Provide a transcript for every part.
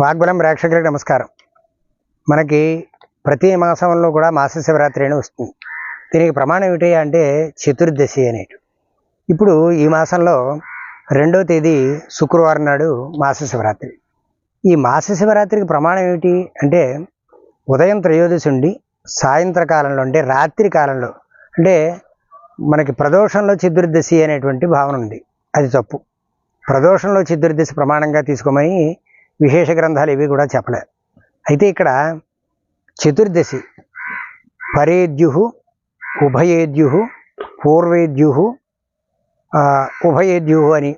వాగ్బలం ప్రేక్షకులకు నమస్కారం. మనకి ప్రతి మాసంలో కూడా మాస శివరాత్రి అని వస్తుంది. దీనికి ప్రమాణం ఏమిటి అంటే చతుర్దశి అనేటి. ఇప్పుడు ఈ మాసంలో రెండో తేదీ శుక్రవారం నాడు మాస శివరాత్రి. ఈ మాస శివరాత్రికి ప్రమాణం ఏమిటి అంటే ఉదయం త్రయోదశి ఉండి సాయంత్ర కాలంలో అంటే రాత్రి కాలంలో అంటే మనకి ప్రదోషంలో చతుర్దశి అనేటువంటి భావన ఉంది. అది తప్పు. ప్రదోషంలో చతుర్దశి ప్రమాణంగా తీసుకోమని విశేష గ్రంథాలు ఇవి కూడా చెప్పలేదు అయితే ఇక్కడ చతుర్దశి పరేద్యు ఉభయేద్యు పూర్వేద్యు ఉభయేద్యు అని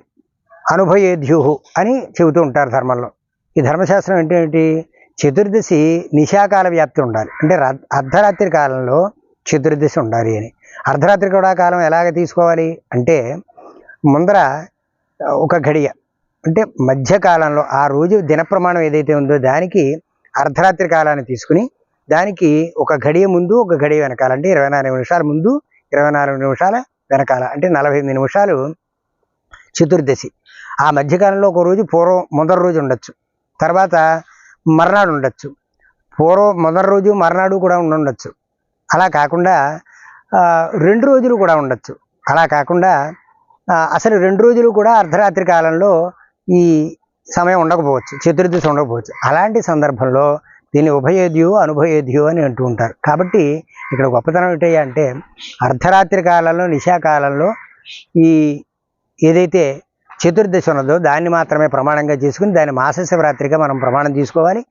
అనుభయేద్యు అని చెబుతూ ఉంటారు ధర్మంలో. ఈ ధర్మశాస్త్రం ఏంటంటే చతుర్దశి నిశాకాల వ్యాప్తి ఉండాలి. అంటే అర్ధరాత్రి కాలంలో చతుర్దశి ఉండాలి అని. అర్ధరాత్రి కూడా కాలం ఎలాగ తీసుకోవాలి అంటే ముందర ఒక గడియ అంటే మధ్యకాలంలో ఆ రోజు దిన ప్రమాణం ఏదైతే ఉందో దానికి అర్ధరాత్రి కాలాన్ని తీసుకుని దానికి ఒక గడియ ముందు ఒక గడియ వెనకాల అంటే ఇరవై నాలుగు నిమిషాల ముందు ఇరవై నాలుగు నిమిషాల వెనకాల అంటే నలభై ఎనిమిది నిమిషాలు చతుర్దశి. ఆ మధ్యకాలంలో ఒక రోజు పూర్వం మొదటి రోజు ఉండొచ్చు. తర్వాత మర్నాడు ఉండొచ్చు. పూర్వం మొదటి రోజు మర్నాడు కూడా ఉండొచ్చు. అలా కాకుండా రెండు రోజులు కూడా ఉండొచ్చు. అలా కాకుండా అసలు రెండు రోజులు కూడా అర్ధరాత్రి కాలంలో ఈ సమయం ఉండకపోవచ్చు చతుర్దశ ఉండకపోవచ్చు. అలాంటి సందర్భంలో దీన్ని ఉభయేద్యు అనుభయేద్యు అని అంటూ ఉంటారు. కాబట్టి ఇక్కడ గొప్పతనం ఏంటయ్యా అంటే అర్ధరాత్రి కాలంలో నిశాకాలంలో ఈ ఏదైతే చతుర్దశి ఉన్నదో దాన్ని మాత్రమే ప్రమాణంగా చేసుకుని దాన్ని మాస శివరాత్రిగా మనం ప్రమాణం తీసుకోవాలి